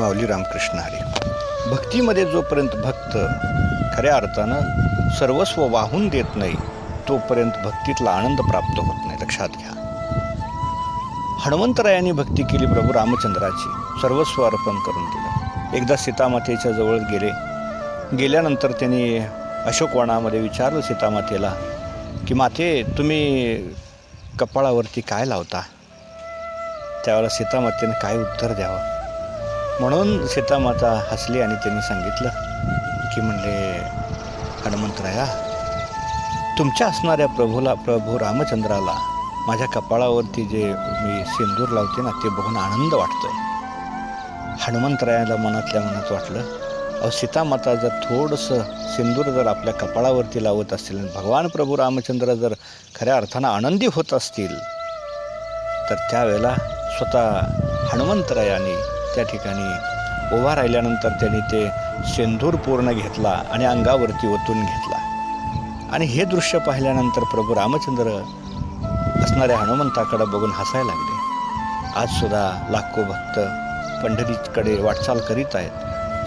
माऊली रामकृष्ण हरी. भक्तीमध्ये जोपर्यंत भक्त खऱ्या अर्थानं सर्वस्व वाहून देत नाही तोपर्यंत भक्तीतला आनंद प्राप्त होत नाही. लक्षात घ्या. हनुमंतरायांनी भक्ती केली प्रभू रामचंद्राची. सर्वस्व अर्पण करून दिलं. एकदा सीतामातेच्या जवळ गेले. गेल्यानंतर त्यांनी अशोकवनामध्ये विचारलं सीतामातेला की माते तुम्ही कपाळावरती काय लावता? त्यावेळेला सीतामातेने काय उत्तर द्यावं? म्हणून सीतामाता हसली आणि त्यांनी सांगितलं की म्हणले हनुमंतराया तुमच्या असणाऱ्या प्रभूला प्रभू रामचंद्राला माझ्या कपाळावरती जे मी सिंदूर लावते ना ते बघून आनंद वाटतोय. हनुमंतरायाला मनातल्या मनात वाटलं अहो सीतामाता जर थोडंसं सिंदूर जर आपल्या कपाळावरती लावत असतील आणि भगवान प्रभू रामचंद्र जर खऱ्या अर्थानं आनंदी होत असतील तर त्यावेळेला स्वतः हनुमंतरायाने त्या ठिकाणी उभा राहिल्यानंतर त्यांनी ते सिंदूर पूर्ण घेतला आणि अंगावरती ओतून घेतला. आणि हे दृश्य पाहिल्यानंतर प्रभू रामचंद्र असणाऱ्या हनुमंताकडे बघून हसायला लागले. आज सुद्धा लाखो भक्त पंढरीकडे वाटचाल करीत आहेत.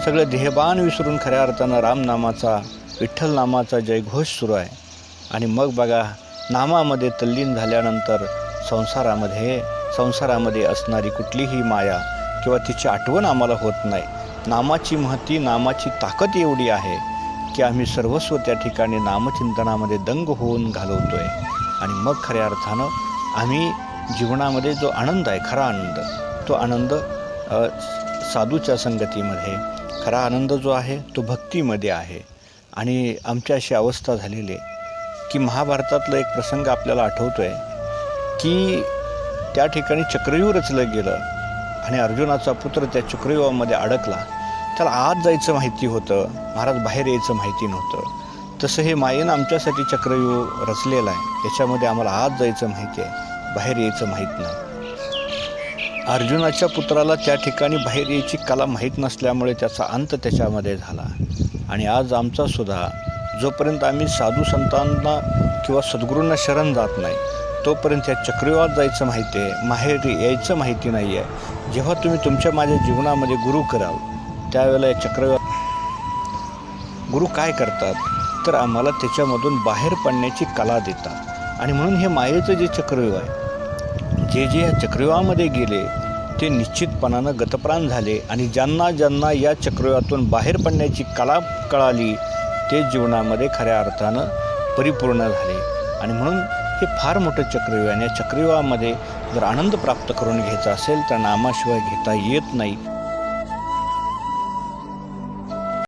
सगळं देहबान विसरून खऱ्या अर्थानं रामनामाचा विठ्ठल नामाचा जयघोष सुरू आहे. आणि मग बघा नामामध्ये तल्लीन झाल्यानंतर संसारामध्ये संसारामध्ये असणारी कुठलीही माया किंवा तिची आठवण आम्हाला होत नाही. नामाची महती नामाची ताकद एवढी आहे की आम्ही सर्वस्व त्या ठिकाणी नामचिंतनामध्ये दंग होऊन घालवतो आहे आणि मग खऱ्या अर्थानं आम्ही जीवनामध्ये जो आनंद आहे खरा आनंद तो आनंद साधूच्या संगतीमध्ये खरा आनंद जो आहे तो भक्तीमध्ये आहे. आणि आमची अशी अवस्था झालेली आहे की महाभारतातला एक प्रसंग आपल्याला आठवतो आहे की त्या ठिकाणी चक्रव्यूह रचलं गेलं. आणि अर्जुनाचा पुत्र त्या चक्रव्यूहामध्ये अडकला. त्याला आत जायचं माहिती होतं. महाराज बाहेर यायचं माहिती नव्हतं. तसं हे मायेनं आमच्यासाठी चक्रव्यूह रचलेलं आहे. त्याच्यामध्ये आम्हाला आत जायचं माहिती आहे. बाहेर यायचं माहीत नाही. अर्जुनाच्या पुत्राला त्या ठिकाणी बाहेर यायची कला माहीत नसल्यामुळे त्याचा अंत त्याच्यामध्ये झाला. आणि आज आमचासुद्धा जोपर्यंत आम्ही साधू संतांना किंवा सद्गुरूंना शरण जात नाही तोपर्यंत त्या चक्रीवाद जायचं माहिती आहे माहेर यायचं माहिती नाही आहे जेव्हा तुम्ही तुमच्या माझ्या जीवनामध्ये गुरु कराल त्यावेळेला या चक्रवात गुरु काय करतात? तर आम्हाला त्याच्यामधून बाहेर पडण्याची कला देतात. आणि म्हणून हे मायेचं जे चक्रव्यूह आहे जे जे या चक्रव्यूहामध्ये गेले ते निश्चितपणानं गतप्राण झाले आणि ज्यांना ज्यांना या चक्रव्यूहातून बाहेर पडण्याची कला कळाली ते जीवनामध्ये खऱ्या अर्थानं परिपूर्ण झाले. आणि म्हणून हे फार मोठं चक्रव्यूह आणि या चक्रव्यूहामध्ये जर आनंद प्राप्त करून घ्यायचा असेल तर नामाशिवाय घेता येत नाही.